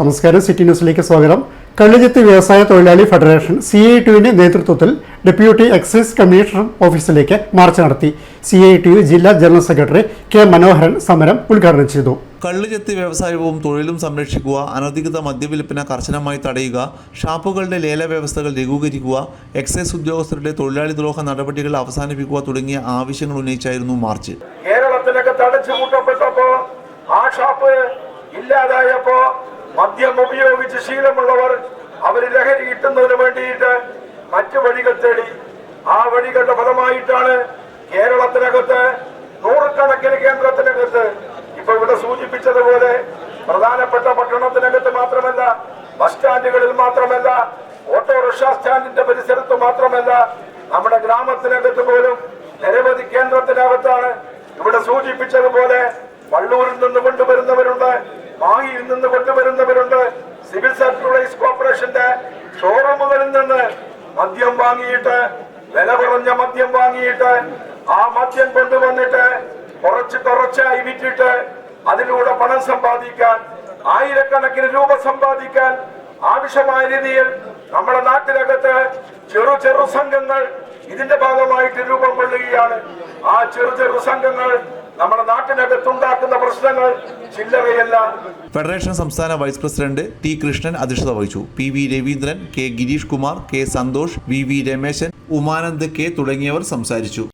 നമസ്കാരം. സിറ്റി ന്യൂസിലേക്ക് സ്വാഗതം. കള്ളിജത്ത് വ്യവസായ തൊഴിലാളി ഫെഡറേഷൻ സി ഐ ടുവിന്റെ നേതൃത്വത്തിൽ ഡെപ്യൂട്ടി എക്സൈസ് കമ്മീഷണർ ഓഫീസിലേക്ക് മാർച്ച് നടത്തി. സി ഐ ടി യു ജില്ലാ ജനറൽ സെക്രട്ടറി കെ മനോഹരൻ സമരം ഉദ്ഘാടനം ചെയ്തു. കള്ളുചെത്തി വ്യവസായവും തൊഴിലും സംരക്ഷിക്കുക അനധികൃത മദ്യവിൽപ്പന കർശനമായി തടയുക ഷാപ്പുകളുടെ ലേല വ്യവസ്ഥകൾ ലഘൂകരിക്കുക എക്സൈസ് ഉദ്യോഗസ്ഥരുടെ തൊഴിലാളി ദ്രോഹ നടപടികൾ അവസാനിപ്പിക്കുക തുടങ്ങിയ ആവശ്യങ്ങൾ ഉന്നയിച്ചായിരുന്നു മാർച്ച്. കേരളത്തിലൊക്കെ തടച്ചു കൂട്ടപ്പെട്ടപ്പോ ആ ഷാപ്പ് ഇല്ലാതായപ്പോ മദ്യം ഉപയോഗിച്ച് ശീലമുള്ളവർ അവർ ലഹരി കിട്ടുന്നതിന് വേണ്ടിയിട്ട് മറ്റു വഴികൾ തേടി. ആ വഴികളുടെ ഫലമായിട്ടാണ് കേരളത്തിനകത്ത് നൂറുകണക്കിന് കേന്ദ്രത്തിനകത്ത് ഇപ്പൊ ഇവിടെ സൂചിപ്പിച്ചതുപോലെ പ്രധാനപ്പെട്ട പട്ടണത്തിനകത്ത് മാത്രമല്ല ബസ് സ്റ്റാൻഡുകളിൽ മാത്രമല്ല ഓട്ടോറിക്ഷ സ്റ്റാൻഡിന്റെ പരിസരത്ത് മാത്രമല്ല നമ്മുടെ ഗ്രാമത്തിനകത്ത് പോലും നിരവധി കേന്ദ്രത്തിനകത്താണ് ഇവിടെ സൂചിപ്പിച്ചതുപോലെ വള്ളൂരിൽ നിന്ന് കൊണ്ടുവരുന്നവരുണ്ട്. മാഹിയിൽ നിന്ന് കൊണ്ടുവരുന്നവരുണ്ട്. സിവിൽ സപ്ലൈസ് കോർപ്പറേഷന്റെ ഷോറൂമുകളിൽ നിന്ന് മദ്യം വാങ്ങിയിട്ട് വില കുറഞ്ഞ മദ്യം വാങ്ങിയിട്ട് ആ മദ്യം കൊണ്ടുവന്നിട്ട് കുറച്ച് കുറച്ചായി വിറ്റിട്ട് അതിലൂടെ പണം സമ്പാദിക്കാൻ ആയിരക്കണക്കിന് രൂപ സമ്പാദിക്കാൻ ആവശ്യമായ രീതിയിൽ നമ്മുടെ നാട്ടിനകത്ത് ചെറു ചെറു സംഘങ്ങൾ ഇതിന്റെ ഭാഗമായിട്ട് രൂപം കൊള്ളുകയാണ്. ആ ചെറു ചെറു സംഘങ്ങൾ നമ്മുടെ നാട്ടിനകത്തുണ്ടാക്കുന്ന പ്രശ്നങ്ങൾ ചില്ലറയല്ല. ഫെഡറേഷൻ സംസ്ഥാന വൈസ് പ്രസിഡന്റ് ടി കൃഷ്ണൻ അധ്യക്ഷത വഹിച്ചു. P V Raveendran K Girish Kumar K Santhosh V V Rameshan Umanand K തുടങ്ങിയവർ സംസാരിച്ചു.